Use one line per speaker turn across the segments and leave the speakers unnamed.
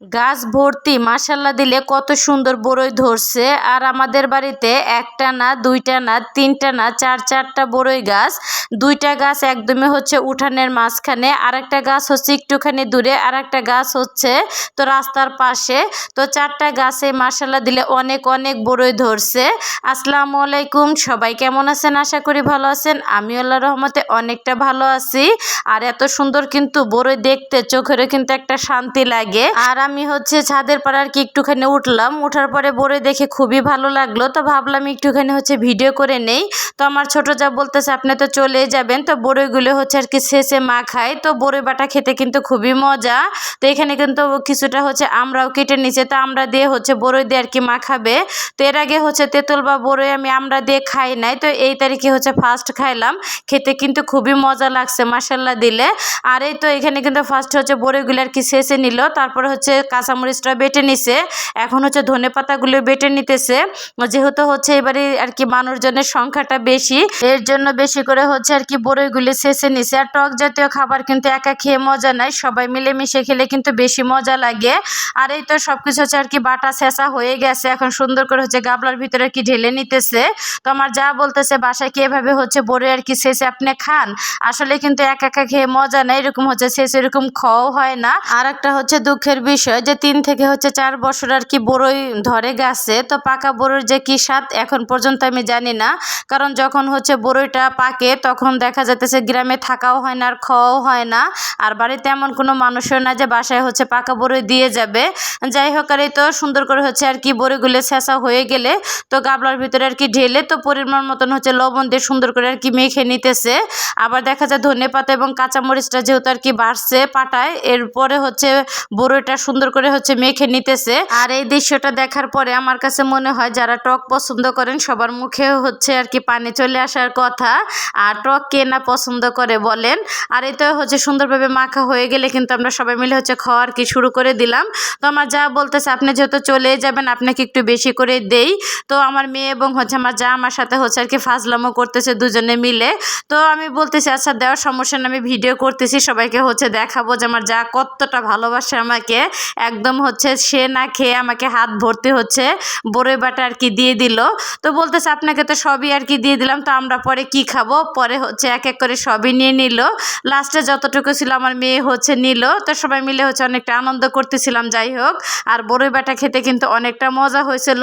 গাছ ভর্তি মাসাল্লা দিলে কত সুন্দর বড়ই ধরছে। আর আমাদের বাড়িতে একটা না, দুইটা না, তিনটা না, চার, চারটা বড়ই গাছ। দুইটা গাছ একদমই হচ্ছে উঠানের মাঝখানে আর একটা গাছ হচ্ছে একটুখানি দূরে আর একটা গাছ হচ্ছে তো রাস্তার পাশে। তো চারটা গাছে মাসাল্লা দিলে অনেক অনেক বড়ই ধরছে। আসসালামু আলাইকুম, সবাই কেমন আছেন? আশা করি ভালো আছেন। আমি আল্লাহ রহমতে অনেকটা ভালো আছি। আর এত সুন্দর কিন্তু বড়ই দেখতে, চোখেরও কিন্তু একটা শান্তি লাগে। আর আমি হচ্ছে ছাদের পাড়ার কি একটুখানি উঠলাম। ওঠার পরে বড়ে দেখে খুবই ভালো লাগল। তো ভাবলাম একটুখানি হচ্ছে ভিডিও করে নেই। তো আমার ছোট যা বলতেছে, আপনি তো চলেই যাবেন। তো বড়ইগুলো হচ্ছে আর কি শেষে মা খায়। তো বড়ই বাটা খেতে কিন্তু খুবই মজা। তো এখানে কিন্তু কিছুটা হচ্ছে আমরাও কেটে নিচে তো আমরা দিয়ে হচ্ছে বড়ই দিয়ে আর কি মা খাবে। তো এর আগে হচ্ছে তেঁতুল বা বড়ই আমি আমরা দিয়ে খাই নাই। তো এই তারিখে হচ্ছে ফার্স্ট খাইলাম। খেতে কিন্তু খুবই মজা লাগছে মাসাল্লা দিলে। আর এই তো এখানে কিন্তু ফার্স্ট হচ্ছে বড়ইগুলো আর কি শেষে নিল। তারপরে হচ্ছে কাঁচামরিচটা বেটে নিছে। এখন হচ্ছে ধনে পাতাগুলো বেটে নিতেছে। যেহেতু হচ্ছে এবারে আর কি মানুষজনের সংখ্যাটা বেশি, এর জন্য বেশি করে হচ্ছে আর কি বড়ইগুলি শেষে নিছে। আর টক জাতীয় খাবার কিন্তু একা খেয়ে মজা নাই, সবাই মিলেমিশে খেলে কিন্তু বেশি মজা লাগে। আর এই তো সব কিছু হচ্ছে আর কি বাটা শেষা হয়ে গেছে, এখন সুন্দর করে হচ্ছে গাবলার ভিতরে কি ঢেলে নিতেছে। তো আমার যা বলতেছে, বাসায় কি এভাবে হচ্ছে বড়ই আর কি শেষে আপনি খান? আসলে কিন্তু একা একা খেয়ে মজা নেই, এরকম হচ্ছে শেষ এরকম খাওয়াও হয় না। আর একটা হচ্ছে দুঃখের বিষয় যে তিন থেকে হচ্ছে চার বছর আর কি বড়ই ধরে গেছে। তো পাকা বড়ির যে কি স্বাদ এখন পর্যন্ত আমি জানি না। কারণ যখন হচ্ছে বড়ইটা পাকে, তখন দেখা যাইতেছে গ্রামে থাকাও হয় না আর খাওয়াও হয় না। আর বাড়িতে এমন কোনো মানুষও না যে বাসায় হচ্ছে পাকা বড়ই দিয়ে যাবে। যাই হোক, আর এই তো সুন্দর করে হচ্ছে আর কি বড়িগুলো শেষা হয়ে গেলে, তো গাবলার ভিতরে আর কি ঢেলে তো পরিমাণ মতন হচ্ছে লবণ দিয়ে সুন্দর করে আর কি মেখে নিতেছে। আবার দেখা যায় ধনে পাতা এবং কাঁচামরিচটা যেহেতু আর কি বাড়ছে পাটায়, এরপরে হচ্ছে বড়ইটা সুন্দর করে হচ্ছে মেখে নিতেছে। আর এই দৃশ্যটা দেখার পরে আমার কাছে মনে হয় যারা টক পছন্দ করেন, সবার মুখে হচ্ছে আর কি পানি চলে আসার কথা। আর টক কে না পছন্দ করে বলেন। আর তো হচ্ছে সুন্দরভাবে মাখা হয়ে গেলে কিন্তু আমরা সবাই মিলে হচ্ছে খাওয়া আর কি শুরু করে দিলাম। তো আমার যা বলতেছে, আপনি যেহেতু চলে যাবেন, আপনাকে একটু বেশি করে দেই। তো আমার মেয়ে এবং হচ্ছে আমার যা আমার সাথে হচ্ছে আর কি ফাজলামো করতেছে দুজনে মিলে। তো আমি বলতেছি আচ্ছা দেওয়ার সমস্যা না আমি ভিডিও করতেছি, সবাইকে হচ্ছে দেখাবো যে আমার যা কতটা ভালোবাসে আমাকে। একদম হচ্ছে সে না খেয়ে আমাকে হাত ভর্তি হচ্ছে, বড়ই বাটা আর কি দিয়ে দিল। তো বলতেছে, আপনাকে তো সবই আর কি দিয়ে দিলাম, তো আমরা পরে কি খাব? পরে হচ্ছে এক এক করে সবই নিয়ে নিল। লাস্টে যতটুকু ছিল আমার মেয়ে হচ্ছে নিল। তো সবাই মিলে হচ্ছে অনেকটা আনন্দ করতেছিলাম, যাই হোক। আর বড়ই বাটা খেতে কিন্তু অনেকটা মজা হয়েছিল।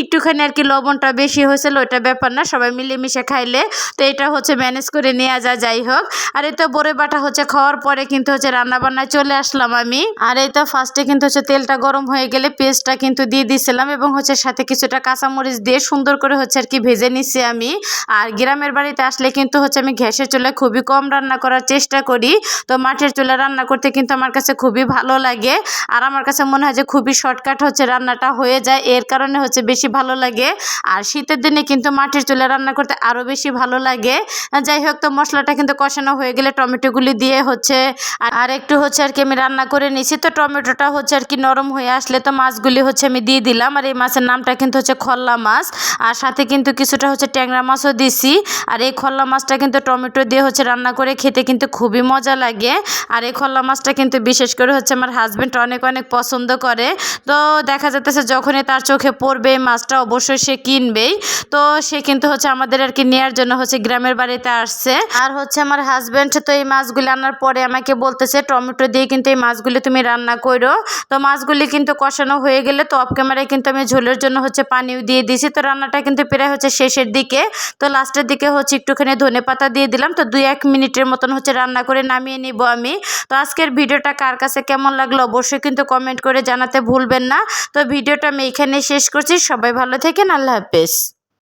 একটুখানি আর কি লবণটা বেশি হয়েছিল, ওইটা ব্যাপার না, সবাই মিলেমিশে খাইলে। তো এটা হচ্ছে ম্যানেজ করে নেওয়া যায়, যাই হোক। আর এই তো বড়ই বাটা হচ্ছে খাওয়ার পরে কিন্তু হচ্ছে রান্না বান্নায় চলে আসলাম আমি। আর এই তো ফার্স্টে কিন্তু হচ্ছে তেলটা গরম হয়ে গেলে পেস্টটা কিন্তু দিয়ে দিছিলাম এবং হচ্ছে সাথে কিছুটা কাঁচামরিচ দিয়ে সুন্দর করে হচ্ছে আর কি ভেজে নিছি আমি। আর গ্রামের বাড়িতে আসলে কিন্তু হচ্ছে আমি গ্যাসের চুলায় খুবই কম রান্না করার চেষ্টা করি। তো মাঠের চুলা রান্না করতে কিন্তু আমার কাছে খুবই ভালো লাগে। আর আমার কাছে মনে হয় যে খুবই শর্টকাট হচ্ছে রান্নাটা হয়ে যায়, এর কারণে হচ্ছে বেশি ভালো লাগে। আর শীতের দিনে কিন্তু মাটির চুলা রান্না করতে আরও বেশি ভালো লাগে। যাই হোক, তো মশলাটা কিন্তু কষানো হয়ে গেলে টমেটোগুলি দিয়ে হচ্ছে আর একটু হচ্ছে আর কি আমি রান্না করে নিছি। তো টমেটোটা হচ্ছে আর কি নরম হয়ে আসলে তো মাছগুলি হচ্ছে আমি দিয়ে দিলাম। আর এই মাছের নামটা কিন্তু হচ্ছে খল্লা মাছ। আর সাথে কিন্তু কিছুটা হচ্ছে ট্যাংরা মাছও দিছি। আর এই খল্লা মাছটা কিন্তু টমেটো দিয়ে হচ্ছে রান্না করে খেতে কিন্তু খুবই মজা লাগে। আর এই খল্লা মাছটা কিন্তু বিশেষ করে হচ্ছে আমার হাজব্যান্ড অনেক অনেক পছন্দ করে। তো দেখা যাচ্ছে যখনই তার চোখে পড়বে এই মাছটা অবশ্যই সে কিনবেই। তো সে কিন্তু হচ্ছে আমাদের আর কি নেওয়ার জন্য হচ্ছে গ্রামের বাড়িতে আসছে। আর হচ্ছে আমার হাজব্যান্ড তো এই মাছগুলি আনার পরে আমাকে বলতেছে, টমেটো দিয়ে কিন্তু এই মাছগুলি তুমি রান্না করো তো মাছগুলি কিন্তু কষানো হয়ে গেলে তো অফ ক্যামেরায় কিন্তু আমি ঝোলের জন্য হচ্ছে পানিও দিয়ে দিয়েছি। তো রান্নাটা কিন্তু প্রায় হচ্ছে শেষের দিকে। তো লাস্টের দিকে হচ্ছে একটুখানি ধনে পাতা দিয়ে দিলাম। তো দুই এক মিনিটের মতন হচ্ছে রান্না করে নামিয়ে নিব আমি। তো আজকের ভিডিওটা কার কাছে কেমন লাগল অবশ্যই কিন্তু কমেন্ট করে জানাতে ভুলবেন না। তো ভিডিওটা আমি এখানে শেষ করছি। সবাই ভালো থাকেন। আল্লাহ হাফেজ।